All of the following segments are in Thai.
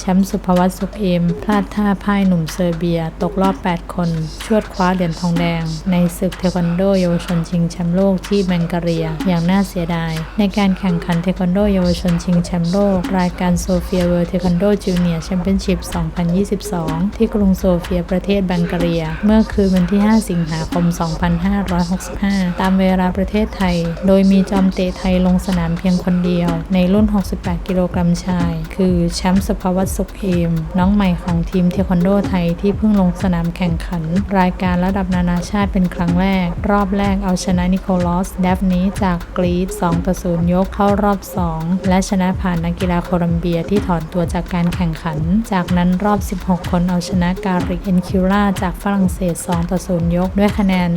แชมป์สุภวัตสุขเอม พลาดท่าพ่ายหนุ่มเซอร์เบีย ตกรอบ 8 คน ชวดคว้าเหรียญทองแดง ในศึกเทควันโดเยาวชนชิงแชมป์โลกที่แบงการีย อย่างน่าเสียดาย ในการแข่งขันเทควันโดเยาวชนชิงแชมป์โลก รายการโซเฟียเวิลด์เทควันโดจูเนียร์แชมเปี้ยนชิพ 2022 ที่กรุงโซเฟียประเทศแบงการีย เมื่อคืนวันที่ 5 สิงหาคม 2565 ตามเวลาประเทศไทย โดยมีจอมเตะไทยลงสนามเพียงคนเดียว ในรุ่น 68 กิโลกรัมชาย คือแชมป์สุภวัตสุขเอม น้องใหม่ของทีมเทควันโดไทยที่เพิ่งลงสนามแข่งขัน รายการระดับนานาชาติเป็นครั้งแรก รอบแรกเอาชนะนิโคลัสเดฟนีจากกรีซ2ต่อ0ยกเข้ารอบ 2 และชนะผ่านนักกีฬาโคลัมเบียที่ถอนตัวจากการแข่งขัน จากนั้นรอบ 16 คนเอาชนะการิกเอนคิล่าจากฝรั่งเศส2ต่อ0ยก ด้วยคะแนน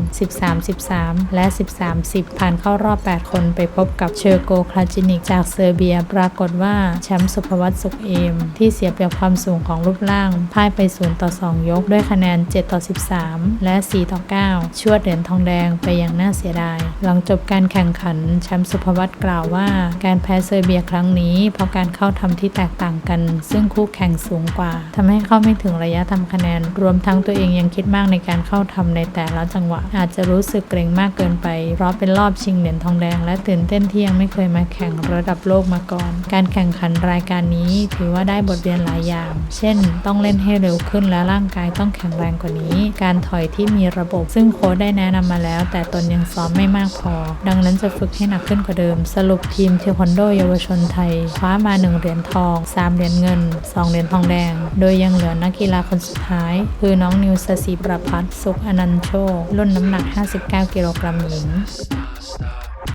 13-13 และ 13-10 ผ่านเข้ารอบ 8 คนไปพบกับเชอร์โกคลาจินิกจากเซอร์เบีย ปรากฏว่าแชมป์สุภวัตสุขเอมที่เสียเปรียบความสูงของรูปร่างพ่ายไป 0 ต่อ 2 ยก ด้วยคะแนน 7 ต่อ 13 และ 4 ต่อ 9 ชวดเหรียญทองแดงไปอย่างน่าเสียดาย หลังจบการแข่งขันแชมป์สุภวัตกล่าวว่า การแพ้เซอร์เบียครั้งนี้ เพราะการเข้าทำที่แตกต่างกัน ซึ่งคู่แข่งสูงกว่าทำให้เข้าไม่ถึงระยะทำคะแนน รวมทั้งตัวเองยังคิดมากในการเข้าทำในแต่ละจังหวะ อาจจะรู้สึกเกรงมากเกินไป เพราะเป็นรอบชิงเหรียญทองแดง และตื่นเต้นที่ยังไม่เคยมาแข่งระดับโลกมาก่อน การแข่งขันรายการนี้ถือว่าได้บทรียนหลายอย่าง เช่น ต้องเล่นให้เร็วขึ้นและร่างกายต้องแข็งแรงกว่านี้ การถอยที่มีระบบ ซึ่งโค้ชได้แนะนำมาแล้ว แต่ตนยังซ้อมไม่มากพอ ดังนั้นจะฝึกให้หนักขึ้นกว่าเดิม สรุปทีมเทควันโดเยาวชนไทยคว้ามา 1 เหรียญทอง 3 เหรียญเงิน 2 เหรียญทองแดง โดยยังเหลือนักกีฬาคนสุดท้าย คือน้องนิวสศิประพัฒน์สุขอนันโชครุ่นน้ำหนัก 59 กิโลกรัมหญิง